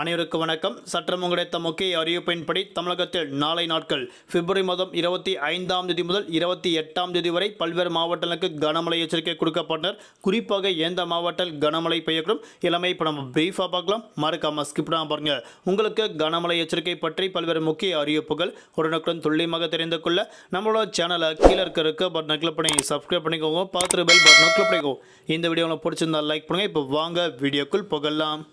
அனைவருக்கும் வணக்கம். சற்றம் கிடைத்த முக்கிய அறிவிப்பின்படி தமிழகத்தில் நாளை நாட்கள் பிப்ரவரி மாதம் இருபத்தி ஐந்தாம் தேதி முதல் இருபத்தி எட்டாம் தேதி வரை பல்வேறு மாவட்டங்களுக்கு கனமழை எச்சரிக்கை கொடுக்கப்பட்டனர். குறிப்பாக எந்த மாவட்டத்தில் கனமழை பெய்யக்கூடும்? இளமை இப்போ நம்ம பிரீஃபாக பார்க்கலாம். மறக்காம ஸ்கிப் பாருங்க. உங்களுக்கு கனமழை எச்சரிக்கை பற்றி பல்வேறு முக்கிய அறிவிப்புகள் உடனுக்குடன் துல்லியமாக தெரிந்து கொள்ள நம்மளோட சேனலை கீழே இருக்க இருக்க பட்டனை கிளிக் பண்ணி சப்ஸ்கிரைப் பண்ணிக்கோங்க. பார்த்துட்டு பெல் பட்டனை கிளிக் பண்ணிக்கோங்க. இந்த வீடியோ உங்களுக்கு பிடிச்சிருந்தா லைக் பண்ணுங்க. இப்போ வாங்க வீடியோக்குள் புகழலாம்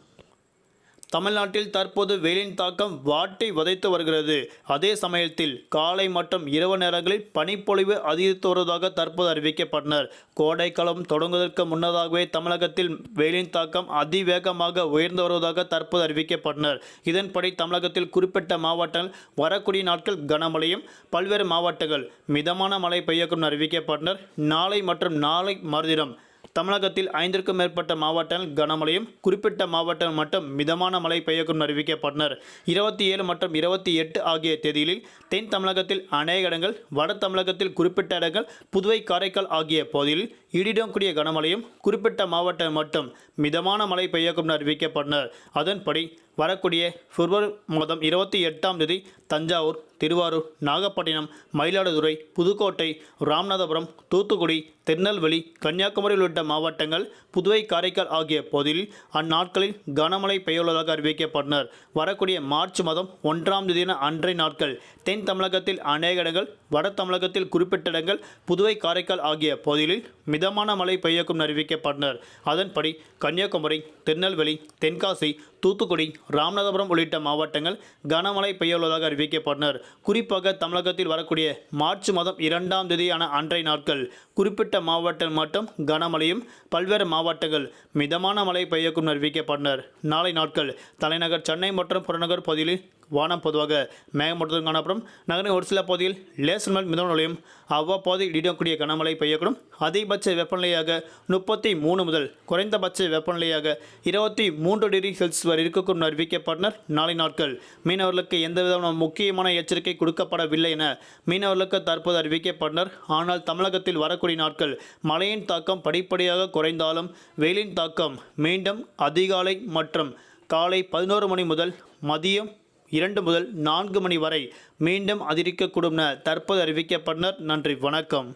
தமிழ்நாட்டில் தற்போது வெயிலின் தாக்கம் வாட்டி வதைத்து வருகிறது. அதே சமயத்தில் காலை மற்றும் இரவு நேரங்களில் பனிப்பொழிவு அதிகரித்து வருவதாக தற்போது அறிவிக்கப்பட்டனர். கோடைக்காலம் தொடங்குவதற்கு முன்னதாகவே தமிழகத்தில் வெயிலின் தாக்கம் அதிவேகமாக உயர்ந்து வருவதாக தற்போது அறிவிக்கப்பட்டனர். இதன்படி தமிழகத்தில் குறிப்பிட்ட மாவட்டங்கள் வரக்கூடிய நாட்கள் கனமழையும் பல்வேறு மாவட்டங்கள் மிதமான மழை பெய்யக்கும் அறிவிக்கப்பட்டனர். நாளை மற்றும் நாளை மறுதினம் தமிழகத்தில் ஐந்திற்கும் மேற்பட்ட மாவட்டங்கள் கனமழையும் குறிப்பிட்ட மாவட்டங்கள் மட்டும் மிதமான மழை பெய்யக்கும் அறிவிக்கப்பட்டனர். இருபத்தி ஏழு மற்றும் இருபத்தி எட்டு ஆகிய தேதிகளில் தென் தமிழகத்தில் அநேக இடங்கள் வட தமிழகத்தில் குறிப்பிட்ட இடங்கள் புதுவை காரைக்கால் ஆகிய பகுதியில் இடியுடன் கூடிய கனமழையும் குறிப்பிட்ட மாவட்டம் மட்டும் மிதமான மழை பெய்யக்கும் அறிவிக்கப்பட்டனர். அதன்படி வரக்கூடிய பிப்ரவரி மாதம் இருபத்தி எட்டாம் தேதி தஞ்சாவூர் திருவாரூர் நாகப்பட்டினம் மயிலாடுதுறை புதுக்கோட்டை ராமநாதபுரம் தூத்துக்குடி திருநெல்வேலி கன்னியாகுமரி உள்ளிட்ட மாவட்டங்கள் புதுவை காரைக்கால் ஆகிய பகுதியில் அந்நாட்களில் கனமழை பெய்யுள்ளதாக அறிவிக்கப்பட்டனர். வரக்கூடிய மார்ச் மாதம் ஒன்றாம் தேதியான அன்றைய நாட்கள் தென் தமிழகத்தில் அநேக இடங்கள் வட தமிழகத்தில் குறிப்பிட்ட இடங்கள் புதுவை காரைக்கால் ஆகிய பகுதிகளில் மிதமான மழை பெய்யக்கும் அறிவிக்கப்பட்டனர். அதன்படி கன்னியாகுமரி திருநெல்வேலி தென்காசி தூத்துக்குடி ராமநாதபுரம் உள்ளிட்ட மாவட்டங்கள் கனமழை பெய்யுள்ளதாக அறிவிக்கப்பட்டனர். குறிப்பாக தமிழகத்தில் வரக்கூடிய மார்ச் மாதம் இரண்டாம் தேதியான அன்றைய நாட்கள் குறிப்பிட்ட மாவட்டம் மட்டும் கனமழையும் பல்வேறு மாவட்டங்கள் மிதமான மழை பெய்யக்கும் அறிவிக்கப்பட்டனர். நாளை நாட்கள் தலைநகர் சென்னை மற்றும் புறநகர் பகுதியில் வானம் பொதுவாக மேகமூட்டத்துடன் காணப்படும். நகரின் ஒரு சில பகுதியில் லேசர் மேல் மிதமான நிலையும் அவ்வப்போது இடியக்கூடிய கனமழை பெய்யக்கூடும். அதிகபட்ச வெப்பநிலையாக முப்பத்தி மூணு முதல் குறைந்தபட்ச வெப்பநிலையாக இருபத்தி மூன்று டிகிரி செல்சியஸ் வரை இருக்கக்கூடும் அறிவிக்கப்பட்டனர். நாளை நாட்கள் மீனவர்களுக்கு எந்தவிதமான முக்கியமான எச்சரிக்கை கொடுக்கப்படவில்லை என மீனவர்களுக்கு தற்போது அறிவிக்கப்பட்டனர். ஆனால் தமிழகத்தில் வரக்கூடிய நாட்கள் மழையின் தாக்கம் படிப்படியாக குறைந்தாலும் வெயிலின் தாக்கம் மீண்டும் அதிகாலை மற்றும் காலை பதினோரு மணி முதல் மதியம் இரண்டு முதல் நான்கு மணி வரை மீண்டும் அதிகரிக்கக்கூடும் என தற்போது அறிவிக்கப்பட்டனர். நன்றி வணக்கம்.